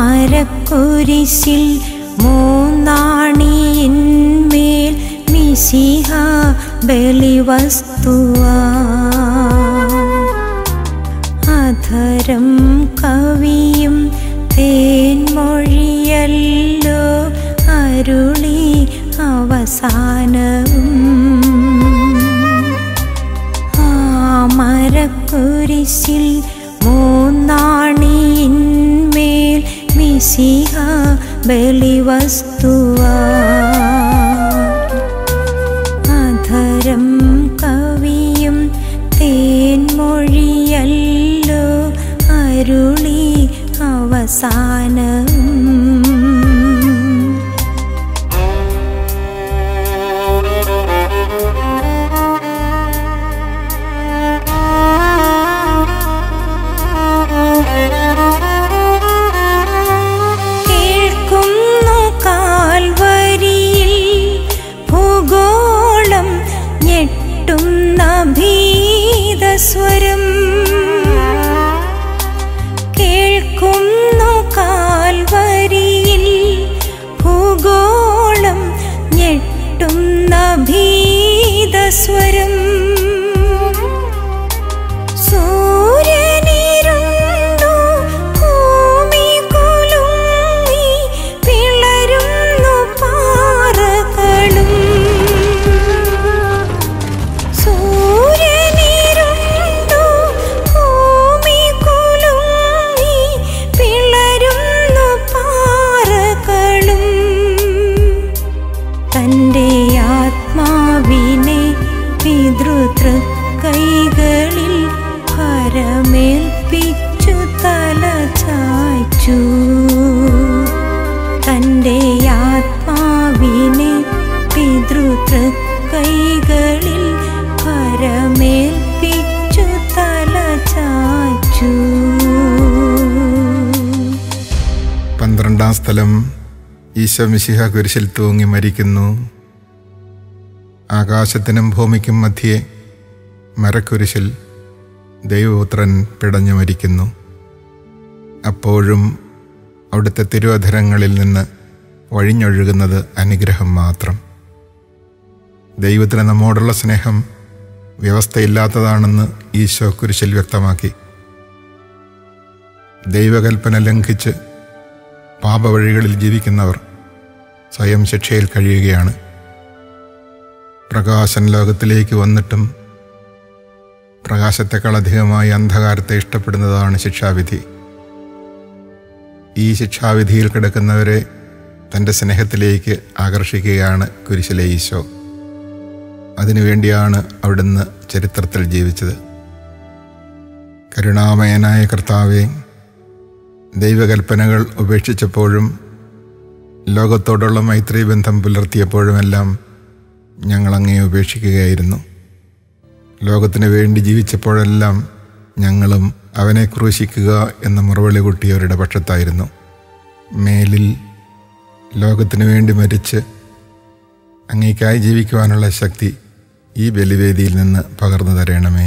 മരക്കുരിശിൽ മൂന്നാണിയിന്മേൽ മിശിഹ ബലിവസ്തുവാ. അധരം കവിയും തേൻമൊഴിയല്ലോ അരുളി അവസാനവും. ആ മരക്കുരിശിൽ മൂന്നാണിയിന്മേൽ മിശിഹ ബലിവസ്തുവാ. അധരം കവിയും തേൻമൊഴിയല്ലോ അരുളി അവസാനവും പിതൃതൃക്കൈകളിൽ പരമേൽപ്പിച്ചു തല ചാച്ചു. പന്ത്രണ്ടാം സ്ഥലം ഈശോ മിശിഹ കുരിശിൽ തൂങ്ങി മരിക്കുന്നു. ആകാശത്തിനും ഭൂമിക്കും മധ്യേ മരക്കുരിശിൽ ദൈവപുത്രൻ പിടഞ്ഞു മരിക്കുന്നു. അപ്പോഴും അവിടുത്തെ തിരുവധരങ്ങളിൽ നിന്ന് വഴിഞ്ഞൊഴുകുന്നത് അനുഗ്രഹം മാത്രം. ദൈവത്തിന് നമ്മോടുള്ള സ്നേഹം വ്യവസ്ഥയില്ലാത്തതാണെന്ന് ഈശോ കുരിശിൽ വ്യക്തമാക്കി. ദൈവകൽപ്പന ലംഘിച്ച് പാപവഴികളിൽ ജീവിക്കുന്നവർ സ്വയം ശിക്ഷയിൽ കഴിയുകയാണ്. പ്രകാശൻ ലോകത്തിലേക്ക് വന്നിട്ടും പ്രകാശത്തെക്കാൾ അധികമായി അന്ധകാരത്തെ ഇഷ്ടപ്പെടുന്നതാണ് ശിക്ഷാവിധി. ഈ ശിക്ഷാവിധിയിൽ കിടക്കുന്നവരെ തന്റെ സ്നേഹത്തിലേക്ക് ആകർഷിക്കുകയാണ് കുരിശിലെ ഈശോ. അതിനുവേണ്ടിയാണ് അവിടുന്ന് ചരിത്രത്തിൽ ജീവിച്ചത്. കരുണാമയനായ കർത്താവെ ദൈവകൽപ്പനകൾ ഉപേക്ഷിച്ചപ്പോഴും ലോകത്തോടുള്ള മൈത്രി ബന്ധം പുലർത്തിയപ്പോഴുമെല്ലാം ഞങ്ങൾ അങ്ങേ ഉപേക്ഷിക്കുകയായിരുന്നു. ലോകത്തിന് വേണ്ടി ജീവിച്ചപ്പോഴെല്ലാം ഞങ്ങളും അവനെ ക്രൂശിക്കുക എന്ന മുറവിളി കൂട്ടിയവരുടെ പക്ഷത്തായിരുന്നു. മേലിൽ ലോകത്തിനു വേണ്ടി മരിച്ച് അങ്ങേക്കായി ജീവിക്കുവാനുള്ള ശക്തി ഈ ബലിവേദിയിൽ നിന്ന് പകർന്നു തരണമേ.